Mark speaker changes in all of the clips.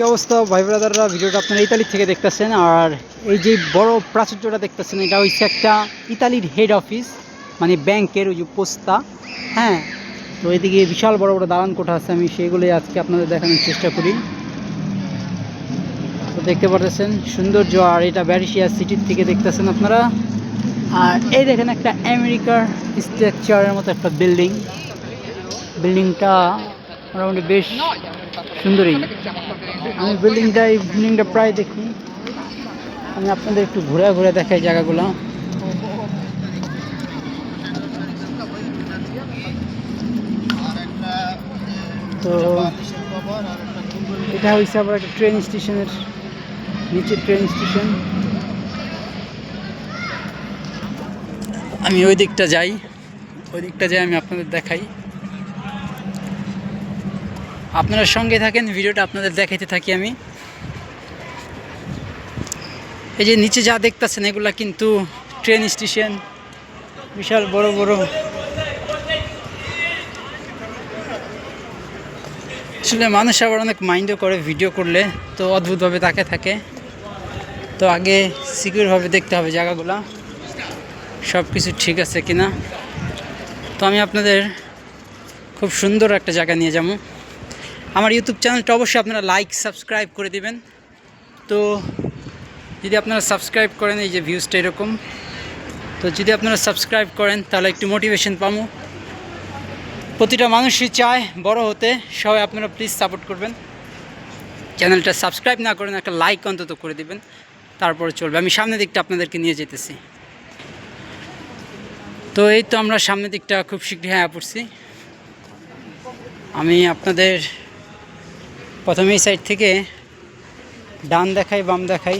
Speaker 1: কি অবস্থা ভাই ব্রাদাররা? ভিডিওটা আপনারা ইতালি থেকে দেখতেছেন, আর এই যে বড় প্রাচুর্যটা দেখতেছেন, এটা হচ্ছে একটা ইতালির হেড অফিস মানে ব্যাংকের ওই যে পোস্তা হ্যাঁ? তো এদিকে বিশাল বড় বড় দালান কোঠা আছে, আমি সেগুলোই আজকে আপনাদের দেখানোর চেষ্টা করি। তো দেখতে পাচ্ছেন সৌন্দর্য, আর এটা ব্যারিশিয়া সিটির থেকে দেখতেছেন আপনারা। আর এই দেখেন একটা আমেরিকার স্ট্রাকচারের মতো একটা বিল্ডিং। বিল্ডিংটা মোটামুটি বেশ সুন্দরই। আমি বিল্ডিংটা বিল্ডিংটা প্রায় দেখি। আমি আপনাদের একটু ঘুরে ঘুরে দেখাই জায়গাগুলো। তো এটা হয়েছে আবার একটা ট্রেন স্টেশনের নিচে ট্রেন স্টেশন আমি ওই দিকটা যাই। ওই দিকটা যাই আমি আপনাদের দেখাই। আপনারা সঙ্গে থাকেন, ভিডিওটা আপনাদের দেখাইতে থাকি আমি। এই যে নিচে যা দেখতেছেন, এগুলা কিন্তু ট্রেন স্টেশন বিশাল বড় বড়। আসলে মানুষ আবার অনেক মাইন্ডও করে ভিডিও করলে, তো অদ্ভুতভাবে তাকে থাকে। তো আগে সিকিউরভাবে দেখতে হবে জায়গাগুলো সব কিছু ঠিক আছে কিনা। তো আমি আপনাদের খুব সুন্দর একটা জায়গা নিয়ে যাব। আমার ইউটিউব চ্যানেলটা অবশ্যই আপনারা লাইক সাবস্ক্রাইব করে দিবেন। তো যদি আপনারা সাবস্ক্রাইব করেন, এই যে ভিউজটা এরকম, তো যদি আপনারা সাবস্ক্রাইব করেন, তাহলে একটু মোটিভেশন পাবো। প্রতিটা মানুষই চায় বড় হতে, সবাই আপনারা প্লিজ সাপোর্ট করবেন। চ্যানেলটা সাবস্ক্রাইব না করেন, একটা লাইক অন্তত করে দিবেন। তারপরে চলবে। আমি সামনের দিকটা আপনাদেরকে নিয়ে যেতেছি। তো এই তো আমরা সামনের দিকটা খুব শীঘ্রই হ্যাঁ পড়ছি। আমি আপনাদের প্রথমে এই সাইড থেকে ডান দেখাই, বাম দেখাই।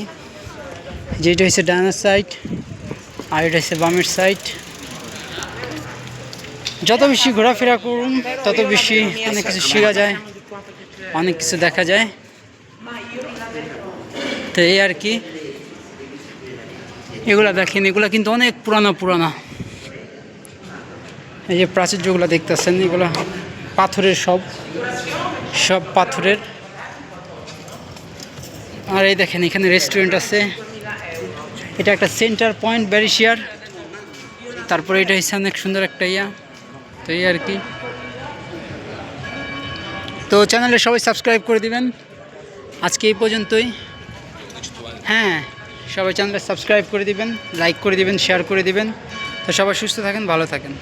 Speaker 1: যেটা হচ্ছে ডানের সাইড আর এটা হচ্ছে বামের সাইড যত বেশি ঘোরাফেরা করুন, তত বেশি অনেক কিছু শেখা যায়, অনেক কিছু দেখা যায়। তো এই আর কি। এগুলা দেখেন, এগুলা কিন্তু অনেক পুরানো পুরানো। এই যে প্রাচুর্যগুলো দেখতেছেন, এগুলো পাথরের সব সব পাথরের। আর এই দেখেন, এখানে রেস্টুরেন্ট আছে। এটা একটা সেন্টার পয়েন্ট ব্যারিশিয়ার তারপরে এটা হচ্ছে অনেক সুন্দর একটা ইয়া। তো এই আর কি। তো চ্যানেলে সবাই সাবস্ক্রাইব করে দিবেন। আজকে এই পর্যন্তই। হ্যাঁ সবাই চ্যানেলে সাবস্ক্রাইব করে দিবেন লাইক করে দিবেন শেয়ার করে দিবেন। তো সবাই সুস্থ থাকেন, ভালো থাকেন।